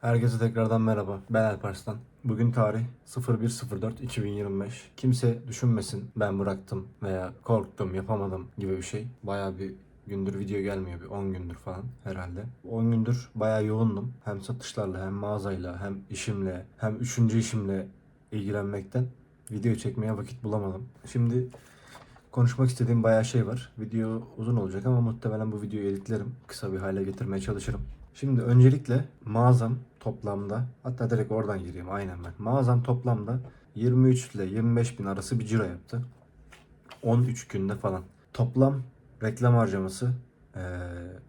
Herkese tekrardan merhaba. Ben Alparslan. Bugün tarih 01.04.2025. Kimse düşünmesin ben bıraktım veya korktum yapamadım gibi bir şey. Bayağı bir gündür video gelmiyor. Bir 10 gündür falan herhalde. 10 gündür bayağı yoğundum. Hem satışlarla hem mağazayla hem işimle hem üçüncü işimle ilgilenmekten video çekmeye vakit bulamadım. Şimdi konuşmak istediğim bayağı şey var. Video uzun olacak ama muhtemelen bu videoyu editlerim. Kısa bir hale getirmeye çalışırım. Şimdi öncelikle mağazam toplamda hatta direkt oradan gireyim aynen ben. Mağazam toplamda 23 ile 25 bin arası bir ciro yaptı. 13 günde falan. Toplam reklam harcaması eee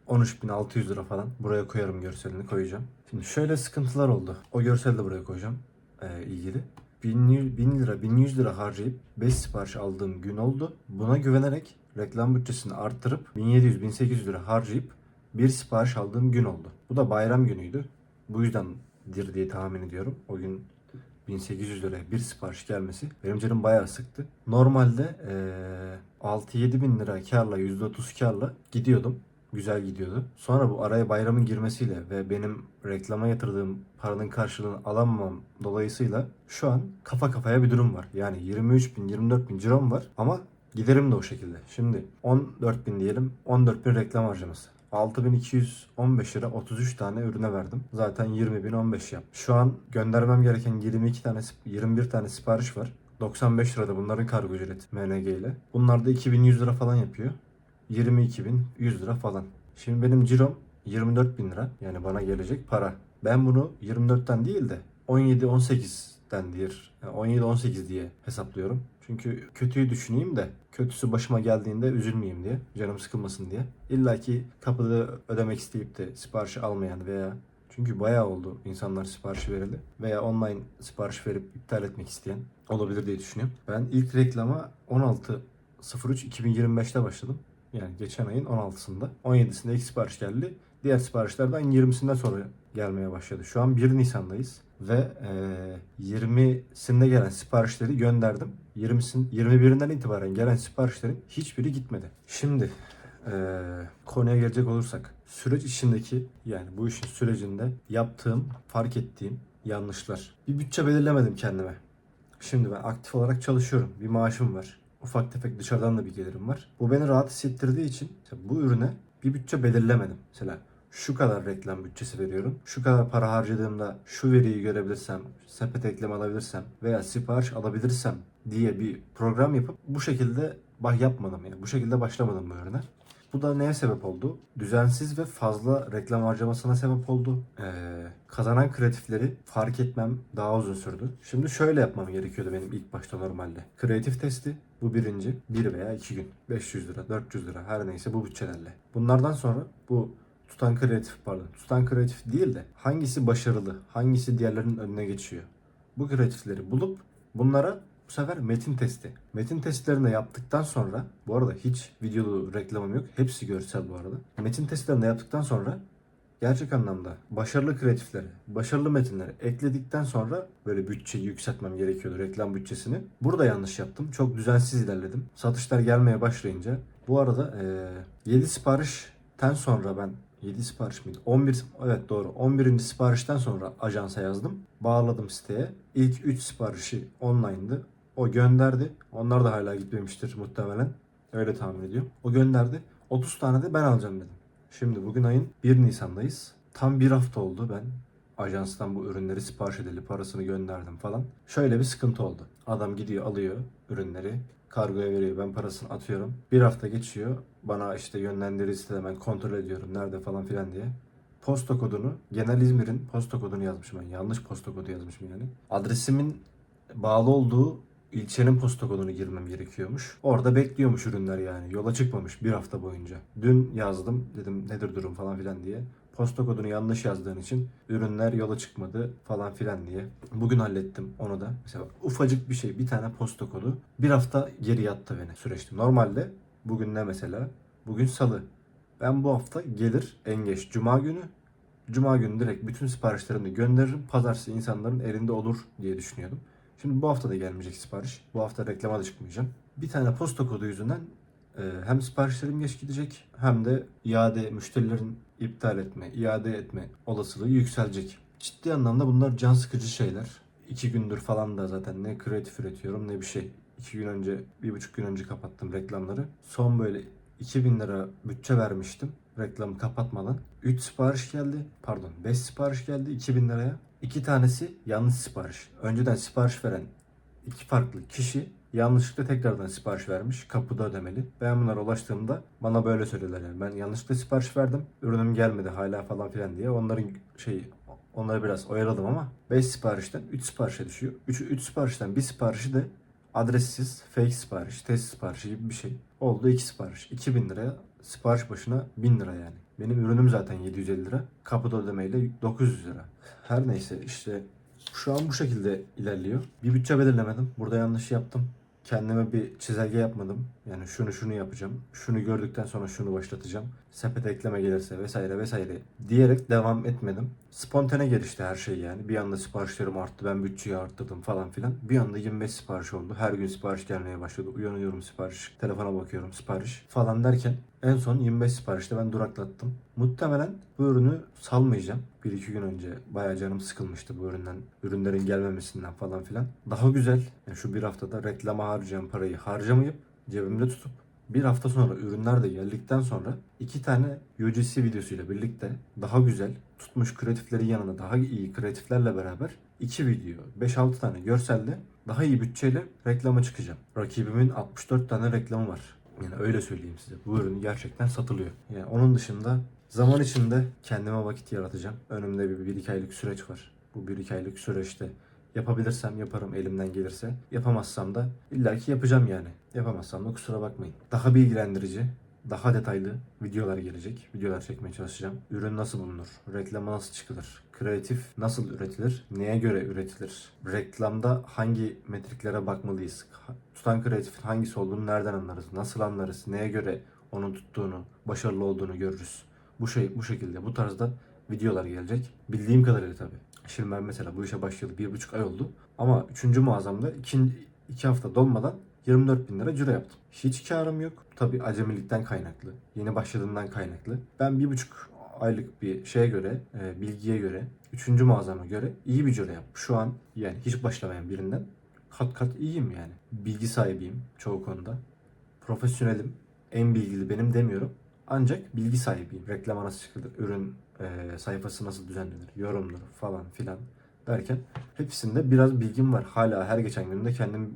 13.600 lira falan. Buraya koyarım görselini koyacağım. Şimdi şöyle sıkıntılar oldu. O görseli de buraya koyacağım eee, ilgili. 1000, 1000 lira, 1100 lira harcayıp 5 sipariş aldığım gün oldu. Buna güvenerek reklam bütçesini arttırıp 1700-1800 lira harcayıp bir sipariş aldığım gün oldu. Bu da bayram günüydü. Bu yüzdendir diye tahmin ediyorum. O gün 1800 liraya bir sipariş gelmesi benim canım bayağı sıktı. Normalde eee 6-7 bin lira karla %30 karla gidiyordum. Güzel gidiyordu. Sonra bu araya bayramın girmesiyle ve benim reklama yatırdığım paranın karşılığını alamamam dolayısıyla şu an kafa kafaya bir durum var. Yani 23 bin 24 bin cirom var ama giderim de o şekilde. Şimdi 14 bin diyelim 14 bin reklam harcaması. 6215 lira 33 tane ürüne verdim. Zaten 20 bin 15 yap. Şu an göndermem gereken 22 tane 21 tane sipariş var. 95 lirada bunların kargo ücreti MNG ile. Bunlar da 2100 lira falan yapıyor. 22.100 lira falan. Şimdi benim cirom 24 bin lira. Yani bana gelecek para. Ben bunu 24'ten değil de 17-18'den diye, yani 17-18 diye hesaplıyorum. Çünkü kötüyü düşüneyim de kötüsü başıma geldiğinde üzülmeyeyim diye. Canım sıkılmasın diye. İlla ki kapıda ödemek isteyip de siparişi almayan veya çünkü bayağı oldu insanlar siparişi verili veya online sipariş verip iptal etmek isteyen olabilir diye düşünüyorum. Ben ilk reklama 16.03.2025'te başladım. Yani geçen ayın 16'sında. 17'sinde ilk sipariş geldi. Diğer siparişlerden 20'sinden sonra gelmeye başladı. Şu an 1 Nisan'dayız. Ve eee 20'sinde gelen siparişleri gönderdim. 20'sin 21'inden itibaren gelen siparişlerin hiçbiri gitmedi. Şimdi eee, konuya gelecek olursak süreç içindeki yani bu işin sürecinde yaptığım, fark ettiğim yanlışlar. Bir bütçe belirlemedim kendime. Şimdi ben aktif olarak çalışıyorum. Bir maaşım var. Ufak tefek dışarıdan da bir gelirim var. Bu beni rahat hissettirdiği için bu ürüne bir bütçe belirlemedim. Mesela şu kadar reklam bütçesi veriyorum. Şu kadar para harcadığımda şu veriyi görebilirsem, sepet ekleme alabilirsem veya sipariş alabilirsem diye bir program yapıp bu şekilde bah yapmadım yani. Bu şekilde başlamadım bu ürüne. Bu da neye sebep oldu? Düzensiz ve fazla reklam harcamasına sebep oldu. Ee, kazanan kreatifleri fark etmem daha uzun sürdü. Şimdi şöyle yapmam gerekiyordu benim ilk başta normalde. Kreatif testi bu birinci. Bir veya iki gün. 500 lira, 400 lira her neyse bu bütçelerle. Bunlardan sonra bu tutan kreatif pardon. Tutan kreatif değil de hangisi başarılı, hangisi diğerlerinin önüne geçiyor. Bu kreatifleri bulup bunlara bu sefer metin testi. Metin testlerini yaptıktan sonra, bu arada hiç videolu reklamım yok. Hepsi görsel bu arada. Metin testlerini yaptıktan sonra gerçek anlamda başarılı kreatifleri, başarılı metinleri ekledikten sonra böyle bütçeyi yükseltmem gerekiyordu reklam bütçesini. Burada yanlış yaptım. Çok düzensiz ilerledim. Satışlar gelmeye başlayınca bu arada eee 7 siparişten sonra ben 7 sipariş miydi? 11 evet doğru. 11. siparişten sonra ajansa yazdım. Bağladım siteye. İlk 3 siparişi online'dı. O gönderdi. Onlar da hala gitmemiştir muhtemelen. Öyle tahmin ediyorum. O gönderdi. 30 tane de ben alacağım dedim. Şimdi bugün ayın 1 Nisan'dayız. Tam bir hafta oldu ben ajanstan bu ürünleri sipariş edildi, parasını gönderdim falan. Şöyle bir sıkıntı oldu. Adam gidiyor alıyor ürünleri, kargoya veriyor, ben parasını atıyorum. Bir hafta geçiyor, bana işte yönlendirir sitede ben kontrol ediyorum nerede falan filan diye. Posta kodunu, genel İzmir'in posta kodunu yazmışım ben. Yanlış posta kodu yazmışım yani. Adresimin bağlı olduğu ilçenin posta kodunu girmem gerekiyormuş. Orada bekliyormuş ürünler yani. Yola çıkmamış bir hafta boyunca. Dün yazdım dedim nedir durum falan filan diye. Posta kodunu yanlış yazdığın için ürünler yola çıkmadı falan filan diye. Bugün hallettim onu da. Mesela ufacık bir şey bir tane posta kodu. Bir hafta geri yattı beni süreçte. Normalde bugün ne mesela? Bugün salı. Ben bu hafta gelir en geç cuma günü. Cuma günü direkt bütün siparişlerimi gönderirim. Pazartesi insanların elinde olur diye düşünüyordum. Şimdi bu hafta da gelmeyecek sipariş. Bu hafta reklama da çıkmayacağım. Bir tane posta kodu yüzünden e, hem siparişlerim geç gidecek hem de iade müşterilerin iptal etme, iade etme olasılığı yükselecek. ciddi anlamda bunlar can sıkıcı şeyler. İki gündür falan da zaten ne kreatif üretiyorum ne bir şey. İki gün önce, bir buçuk gün önce kapattım reklamları. Son böyle 2000 lira bütçe vermiştim reklamı kapatmadan. 3 sipariş geldi. Pardon 5 sipariş geldi 2000 liraya. İki tanesi yanlış sipariş. Önceden sipariş veren iki farklı kişi yanlışlıkla tekrardan sipariş vermiş. Kapıda ödemeli. Ben bunlara ulaştığımda bana böyle söylediler yani. Ben yanlışlıkla sipariş verdim. Ürünüm gelmedi hala falan filan diye. Onların şey onları biraz oyaladım ama 5 siparişten 3 siparişe düşüyor. 3, 3 siparişten bir siparişi de adressiz, fake sipariş, test siparişi gibi bir şey. Oldu 2 sipariş. 2000 liraya sipariş başına 1000 lira yani. Benim ürünüm zaten 750 lira. Kapıda ödemeyle 900 lira. Her neyse işte şu an bu şekilde ilerliyor. Bir bütçe belirlemedim. Burada yanlış yaptım. Kendime bir çizelge yapmadım. Yani şunu şunu yapacağım. Şunu gördükten sonra şunu başlatacağım. Sepet ekleme gelirse vesaire vesaire diyerek devam etmedim. Spontane gelişti her şey yani. Bir anda siparişlerim arttı. Ben bütçeyi arttırdım falan filan. Bir anda 25 sipariş oldu. Her gün sipariş gelmeye başladı. Uyanıyorum sipariş. Telefona bakıyorum sipariş falan derken en son 25 siparişte ben duraklattım. Muhtemelen bu ürünü salmayacağım. Bir iki gün önce bayağı canım sıkılmıştı bu üründen. Ürünlerin gelmemesinden falan filan. Daha güzel. Yani şu bir haftada reklama harcayan parayı harcamayıp cebimde tutup bir hafta sonra ürünler de geldikten sonra iki tane UGC videosuyla birlikte daha güzel tutmuş kreatiflerin yanında daha iyi kreatiflerle beraber iki video 5-6 tane görselde daha iyi bütçeyle reklama çıkacağım. Rakibimin 64 tane reklamı var. Yani öyle söyleyeyim size. Bu ürün gerçekten satılıyor. Yani onun dışında zaman içinde kendime vakit yaratacağım. Önümde bir, bir iki aylık süreç var. Bu bir iki aylık süreçte yapabilirsem yaparım elimden gelirse. Yapamazsam da illaki yapacağım yani. Yapamazsam da kusura bakmayın. Daha bilgilendirici, daha detaylı videolar gelecek. Videolar çekmeye çalışacağım. Ürün nasıl bulunur? Reklama nasıl çıkılır? Kreatif nasıl üretilir? Neye göre üretilir? Reklamda hangi metriklere bakmalıyız? Tutan kreatifin hangisi olduğunu nereden anlarız? Nasıl anlarız? Neye göre onun tuttuğunu, başarılı olduğunu görürüz. Bu şey bu şekilde, bu tarzda videolar gelecek. Bildiğim kadarıyla tabii. Şimdi ben mesela bu işe başlayalı bir buçuk ay oldu. Ama üçüncü mağazamda iki, iki hafta dolmadan 24 bin lira ciro yaptım. Hiç karım yok. Tabii acemilikten kaynaklı. Yeni başladığımdan kaynaklı. Ben bir buçuk aylık bir şeye göre, e, bilgiye göre, üçüncü mağazama göre iyi bir ciro yaptım. Şu an yani hiç başlamayan birinden kat kat iyiyim yani. Bilgi sahibiyim çoğu konuda. Profesyonelim. En bilgili benim demiyorum. Ancak bilgi sahibiyim. Reklama nasıl çıkılır, ürün e, sayfası nasıl düzenlenir, yorumdur falan filan derken hepsinde biraz bilgim var. Hala her geçen günde kendimi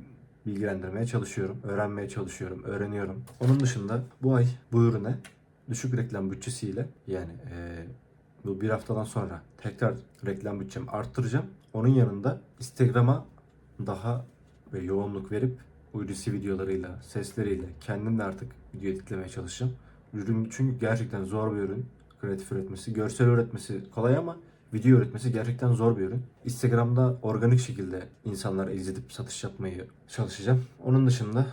bilgilendirmeye çalışıyorum, öğrenmeye çalışıyorum, öğreniyorum. Onun dışında bu ay bu ürüne düşük reklam bütçesiyle yani e, bu bir haftadan sonra tekrar reklam bütçemi arttıracağım. Onun yanında Instagram'a daha ve yoğunluk verip UGC videolarıyla, sesleriyle kendim de artık video editlemeye çalışacağım. Ürün çünkü gerçekten zor bir ürün. Kreatif üretmesi, görsel üretmesi kolay ama video üretmesi gerçekten zor bir ürün. Instagram'da organik şekilde insanlara izletip satış yapmayı çalışacağım. Onun dışında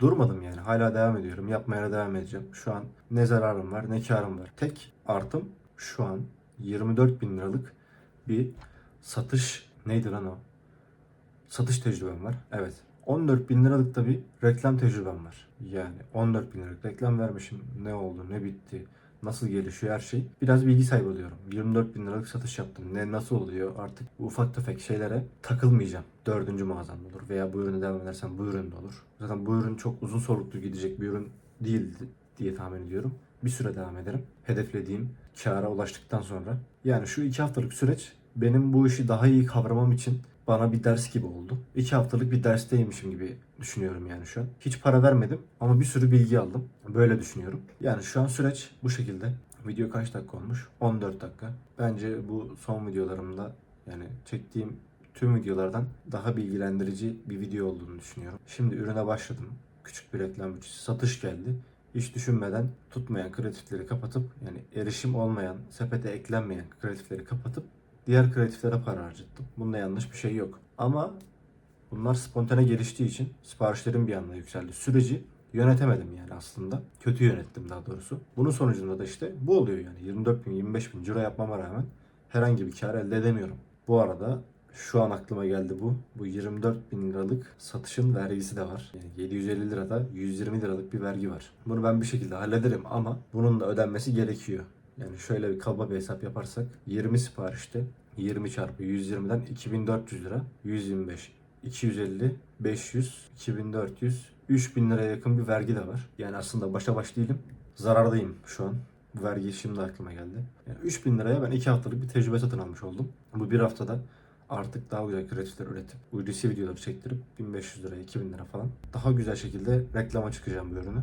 durmadım yani. Hala devam ediyorum. Yapmaya da devam edeceğim. Şu an ne zararım var ne karım var. Tek artım şu an 24 bin liralık bir satış neydi lan o? Satış tecrübem var. Evet. 14 bin liralık da bir reklam tecrübem var. Yani 14 bin liralık reklam vermişim. Ne oldu, ne bitti, nasıl gelişiyor her şey. Biraz bilgi sahibi oluyorum. 24 bin liralık satış yaptım. Ne nasıl oluyor artık ufak tefek şeylere takılmayacağım. Dördüncü mağazamda olur veya bu ürüne devam edersem bu üründe olur. Zaten bu ürün çok uzun soluklu gidecek bir ürün değil diye tahmin ediyorum. Bir süre devam ederim. Hedeflediğim kâra ulaştıktan sonra. Yani şu iki haftalık süreç benim bu işi daha iyi kavramam için bana bir ders gibi oldu. İki haftalık bir dersteymişim gibi düşünüyorum yani şu an. Hiç para vermedim ama bir sürü bilgi aldım. Böyle düşünüyorum. Yani şu an süreç bu şekilde. Video kaç dakika olmuş? 14 dakika. Bence bu son videolarımda yani çektiğim tüm videolardan daha bilgilendirici bir video olduğunu düşünüyorum. Şimdi ürüne başladım. Küçük bir reklam bütçesi. Satış geldi. Hiç düşünmeden tutmayan kreatifleri kapatıp yani erişim olmayan, sepete eklenmeyen kreatifleri kapatıp diğer kreatiflere para harcattım. Bunda yanlış bir şey yok. Ama bunlar spontane geliştiği için siparişlerim bir anda yükseldi. Süreci yönetemedim yani aslında. Kötü yönettim daha doğrusu. Bunun sonucunda da işte bu oluyor yani. 24 bin 25 bin ciro yapmama rağmen herhangi bir kar elde edemiyorum. Bu arada şu an aklıma geldi bu. Bu 24 bin liralık satışın vergisi de var. Yani 750 lirada 120 liralık bir vergi var. Bunu ben bir şekilde hallederim ama bunun da ödenmesi gerekiyor. Yani şöyle bir kaba bir hesap yaparsak 20 siparişte 20 çarpı 120'den 2400 lira. 125, 250, 500, 2400, 3000 liraya yakın bir vergi de var. Yani aslında başa baş değilim. Zarardayım şu an. Bu vergi şimdi aklıma geldi. Yani 3000 liraya ben 2 haftalık bir tecrübe satın almış oldum. Bu bir haftada artık daha güzel kreatifler üretip UGC videoları çektirip 1500 liraya 2000 lira falan daha güzel şekilde reklama çıkacağım bu ürünü.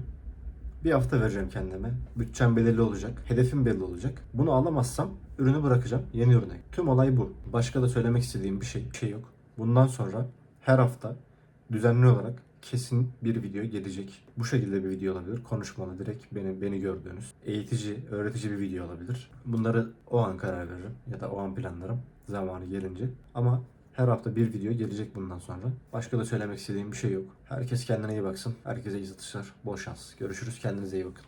Bir hafta vereceğim kendime. Bütçem belirli olacak. Hedefim belli olacak. Bunu alamazsam ürünü bırakacağım. Yeni ürüne. Tüm olay bu. Başka da söylemek istediğim bir şey, bir şey yok. Bundan sonra her hafta düzenli olarak kesin bir video gelecek. Bu şekilde bir video olabilir. Konuşmalı direkt beni beni gördüğünüz. Eğitici, öğretici bir video olabilir. Bunları o an karar veririm ya da o an planlarım zamanı gelince. Ama her hafta bir video gelecek bundan sonra. Başka da söylemek istediğim bir şey yok. Herkes kendine iyi baksın. Herkese iyi satışlar. Bol şans. Görüşürüz. Kendinize iyi bakın.